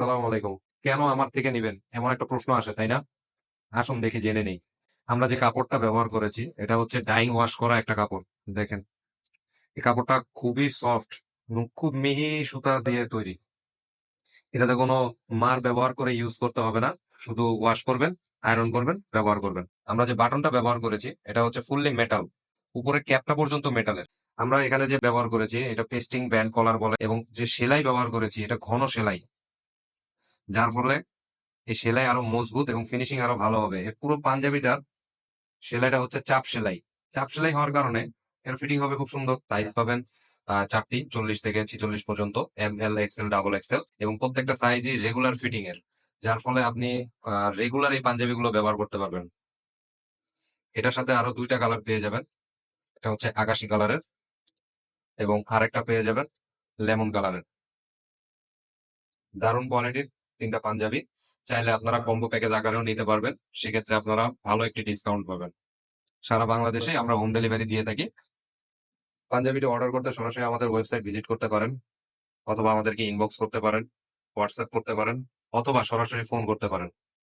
সালাম আলাইকুম। কেন আমার থেকে নিবেন? এমন একটা প্রশ্ন আসে, তাই না? আসুন দেখি, জেনে নেই। আমরা যে কাপড়টা ব্যবহার করেছি, এটা হচ্ছে ডাইং ওয়াশ করা একটা কাপড়, দেখেন। এই কাপড়টা খুবই সফট খুব মিহি সুতা দিয়ে তৈরি। এটাতে কোনো মার ব্যবহার করে ইউজ করতে হবে না। শুধু ওয়াশ করবেন আয়রন করবেন, ব্যবহার করবেন। আমরা যে বাটনটা ব্যবহার করেছি, এটা হচ্ছে ফুললি মেটাল উপরে ক্যাপটা পর্যন্ত মেটালের আমরা এখানে যে ব্যবহার করেছি, এটা পেস্টিং ব্যান্ড কলার বলে, এবং যে সেলাই ব্যবহার করেছি, এটা ঘন সেলাই। যার ফলে এই সেলাই আরও মজবুত এবং ফিনিশিং আরও ভালো হবে। এর পুরো পাঞ্জাবিটার সেলাইটা হচ্ছে চাপ সেলাই। চাপ সেলাই হওয়ার কারণে এর ফিটিং হবে খুব সুন্দর। সাইজ পাবেন চারটি, চল্লিশ থেকে ছিচল্লিশ পর্যন্ত M L XL double XL এবং প্রত্যেকটা সাইজই রেগুলার ফিটিং এর। যার ফলে আপনি রেগুলার এই পাঞ্জাবিগুলো ব্যবহার করতে পারবেন। এটার সাথে আরও দুইটা কালার পেয়ে যাবেন। এটা হচ্ছে আকাশি কালারের এবং আরেকটা পেয়ে যাবেন লেমন কালারের দারুণ কোয়ালিটির তিনটা পাঞ্জাবি, চাইলে আপনারা কম্বো প্যাকেজ আকারেও নিতে পারবেন। সেক্ষেত্রে আপনারা ভালো একটি ডিসকাউন্ট পাবেন। সারা বাংলাদেশে আমরা হোম ডেলিভারি দিয়ে থাকি। পাঞ্জাবিটি অর্ডার করতে সরাসরি আমাদের ওয়েবসাইট ভিজিট করতে পারেন অথবা আমাদেরকে ইনবক্স করতে পারেন হোয়াটসঅ্যাপ করতে পারেন অথবা সরাসরি ফোন করতে পারেন।